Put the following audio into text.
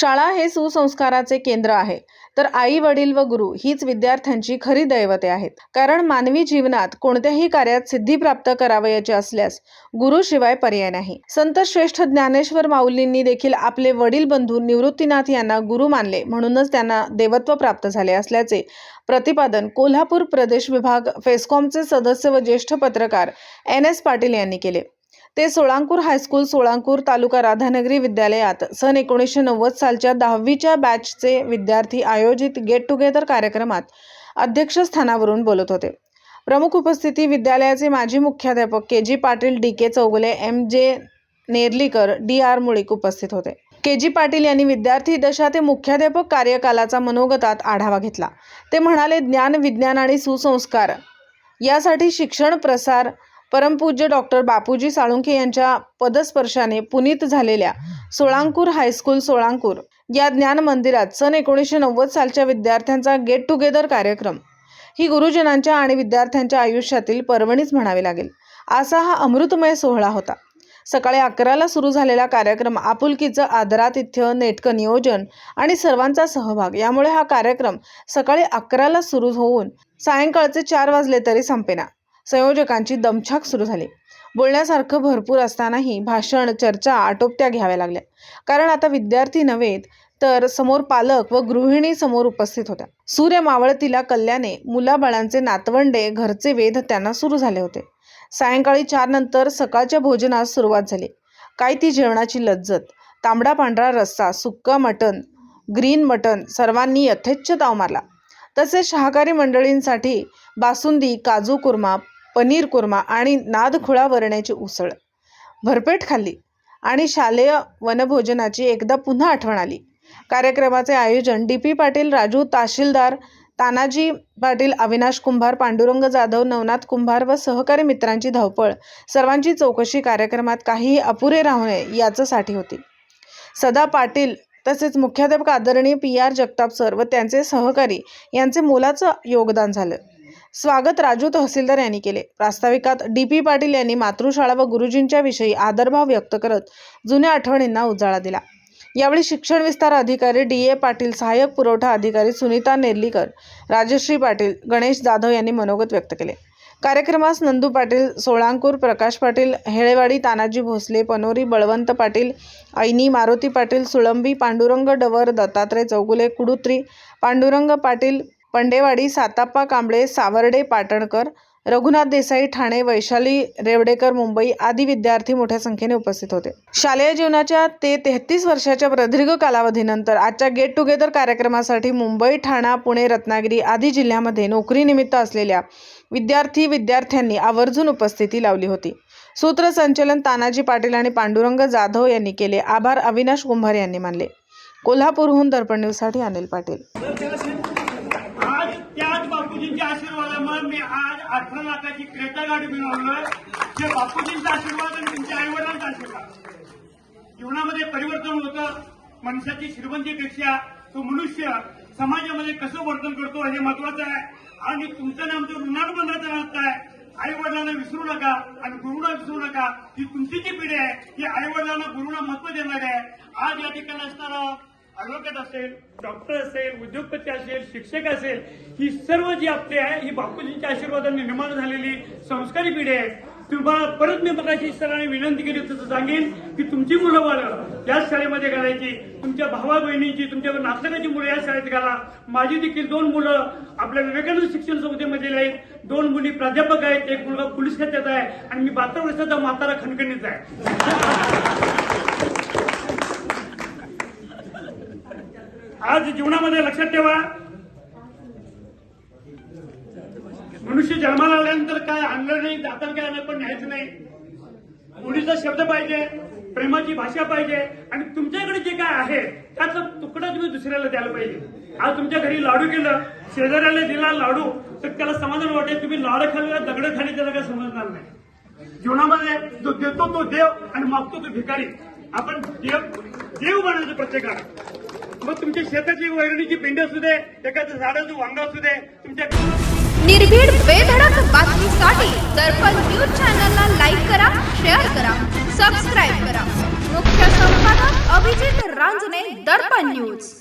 शाळा हे सुसंस्काराचे केंद्र आहे. तर आई वडील व गुरु हीच विद्यार्थ्यांची खरी दैवते आहेत. कारण मानवी जीवनात कोणत्याही कार्यात सिद्धी प्राप्त करावयाची असल्यास गुरुशिवाय पर्याय नाही. संत श्रेष्ठ ज्ञानेश्वर माऊलींनी देखील आपले वडील बंधू निवृत्तीनाथ यांना गुरु मानले म्हणूनच त्यांना देवत्व प्राप्त झाले असल्याचे प्रतिपादन कोल्हापूर प्रदेश विभाग फेस्कॉमचे सदस्य व ज्येष्ठ पत्रकार एन एस पाटील यांनी केले. ते सोळांकूर हायस्कूल सोळांकूर तालुका राधानगरी विद्यालयात सन एकोणीसशे नव्वद सालच्या दहावीच्या बॅचचे विद्यार्थी आयोजित गेट टुगेदर कार्यक्रमात अध्यक्षस्थानावरून बोलत होते. प्रमुख उपस्थिती विद्यालयाचे माजी मुख्याध्यापक K G Patil D K Chougule M J Nerlikar D R Mulik उपस्थित होते. के जी पाटील यांनी विद्यार्थी दशा ते मुख्याध्यापक कार्यकालाचा मनोगतात आढावा घेतला. ते म्हणाले ज्ञान विज्ञान आणि सुसंस्कार यासाठी शिक्षण प्रसार परमपूज्य डॉक्टर बापूजी साळुंखे यांच्या पदस्पर्शाने पुनीत झालेल्या सोळांकूर हायस्कूल सोळांकूर या ज्ञान मंदिरात सन एकोणीसशे नव्वद सालच्या विद्यार्थ्यांचा गेट टुगेदर कार्यक्रम. ही गुरुजनांच्या आणि विद्यार्थ्यांच्या आयुष्यातील पर्वणीच म्हणावी लागेल. असा हा अमृतमय सोहळा होता. सकाळी अकराला सुरू झालेला कार्यक्रम आपुलकीचं आदरातिथ्य नेटकं नियोजन आणि सर्वांचा सहभाग यामुळे हा कार्यक्रम सकाळी अकराला सुरू होऊन सायंकाळचे चार वाजले तरी संपेना. संयोजकांची दमछाक सुरू झाली. बोलण्यासारखं भरपूर असतानाही भाषण चर्चा आटोपत्या घ्याव्या लागल्या. कारण आता विद्यार्थी नव्हेत तर समोर पालक व गृहिणी समोर उपस्थित होत्या. सूर्य मावळतीला कल्याणे मुलाबाळांचे नातवंडे घरचे वेध त्यांना सुरू झाले होते. सायंकाळी चार नंतर सकाळच्या भोजनास सुरुवात झाली. काय ती जेवणाची लज्जत तांबडा पांढरा रस्सा सुक्का मटण ग्रीन मटण सर्वांनी यथेच्छ ताव मारला. तसेच शाकाहारी मंडळींसाठी बासुंदी काजू कुर्मा पनीर कुर्मा आणि नादखुळा वरण्याची उसळ. भरपेट खाल्ली आणि शालेय वनभोजनाची एकदा पुन्हा आठवण आली. कार्यक्रमाचे आयोजन डी पी पाटील राजू तहसीलदार तानाजी पाटील अविनाश कुंभार पांडुरंग जाधव नवनाथ कुंभार व सहकारी मित्रांची धावपळ. सर्वांची चौकशी कार्यक्रमात काहीही अपुरे राहू नये याचंसाठी होती. सदा पाटील तसेच मुख्याध्यापक आदरणीय पी आर जगताप सर व त्यांचे सहकारी यांचे मोलाचं योगदान झालं. स्वागत राजू तहसीलदार यांनी केले. प्रास्ताविकात डी पी पाटील यांनी मातृशाळा व गुरुजींच्या विषयी आदरभाव व्यक्त करत जुन्या आठवणींना उजाळा दिला. यावेळी शिक्षण विस्तार अधिकारी डी ए पाटील सहाय्यक पुरवठा अधिकारी सुनीता नेर्लीकर राजश्री पाटील गणेश जाधव यांनी मनोगत व्यक्त केले. कार्यक्रमास नंदू पाटील सोळांकूर प्रकाश पाटील हेळेवाडी तानाजी भोसले पनोरी बळवंत पाटील ऐनी मारुती पाटील सुळंबी पांडुरंग डवर दत्तात्रय चौगुले कुडुत्री पांडुरंग पाटील पंडेवाडी साताप्पा कांबळे सावर्डे पाटणकर रघुनाथ देसाई ठाणे वैशाली रेवडेकर मुंबई आदी विद्यार्थी मोठ्या संख्येने उपस्थित होते. शालेय जीवनाच्या ते तेहतीस वर्षाच्या प्रदीर्घ कालावधीनंतर आजच्या गेट टुगेदर कार्यक्रमासाठी मुंबई ठाणा पुणे रत्नागिरी आदी जिल्ह्यामध्ये नोकरीनिमित्त असलेल्या विद्यार्थी विद्यार्थ्यांनी आवर्जून उपस्थिती लावली होती. सूत्रसंचलन तानाजी पाटील आणि पांडुरंग जाधव यांनी केले आभार अविनाश कुंभार यांनी मानले. कोल्हापूरहून दर्पण न्यूजसाठी अनिल पाटील. बापूजींच्या आशीर्वादामुळे मी आज अठरा लाखाची क्रेटा गाडी मिळवलोय ते बापूजींचा आशीर्वाद आणि तुमच्या आईवडिलांचा आशीर्वाद. जीवनामध्ये परिवर्तन होतं. माणसाची श्रीमंतीपेक्षा तो मनुष्य समाजामध्ये कसं वर्तन करतो हे महत्वाचं आहे. आणि तुमचं नाम जो ऋणाड बंधाचं नातं आहे आई वडिलांना विसरू नका आणि गुरुला विसरू नका. ही तुमची जी पिढी आहे ही आई वडिलांना गुरुला महत्त्व देणार आहे. आज या ठिकाणी असणारा ॲडव्होकेट असेल डॉक्टर असेल उद्योगपती असेल शिक्षक असेल ही सर्व जी आपली आहे ही बापूजींच्या आशीर्वादाने निर्माण झालेली संस्कारी पिढी आहे. तुम्हाला परत मी मगाशी सरांनी विनंती केली तसं तर सांगेन की तुमची मुलं बाळं याच शाळेमध्ये घालायची तुमच्या भावा बहिणींची तुमच्या नातलगाची मुलं या शाळेत घाला. माझी देखील दोन मुलं आपल्या विवेकानंद शिक्षण संस्थेमध्ये आहेत. दोन मुली प्राध्यापक आहेत एक मुलगा पोलीस खात्यात आहे आणि मी बहात्तर वर्षाचा म्हातारा खणखणीत आहे. आज जीवनामध्ये लक्षात ठेवा. मनुष्य जन्माला आल्यानंतर काय आणलं नाही जाताना काय आलं पण न्यायचं नाही. मुलीचा शब्द पाहिजे प्रेमाची भाषा पाहिजे आणि तुमच्याकडे जे काय आहे त्याचं तुकडा तुम्ही दुसऱ्याला द्यायला पाहिजे. आज तुमच्या घरी लाडू केलं शेजाऱ्याला दिला लाडू तर त्याला समाधान वाटेल. तुम्ही लाड खाल्ला दगड खाली त्याला काय समजणार नाही. जीवनामध्ये जो देतो तो देव आणि मागतो तो भिकारी. आपण देव देव बनायचं प्रत्येकाला. मग तुमच्या शेताची वैरणीची पिंड असू दे एखादं झाडाचं वांग असू दे तुमच्या निर्भीड बेधडक बातमीसाठी दर्पण न्यूज चॅनलला लाईक करा शेअर करा सबस्क्राईब करा. मुख्य संपादक अभिजित रांजणे दर्पण न्यूज.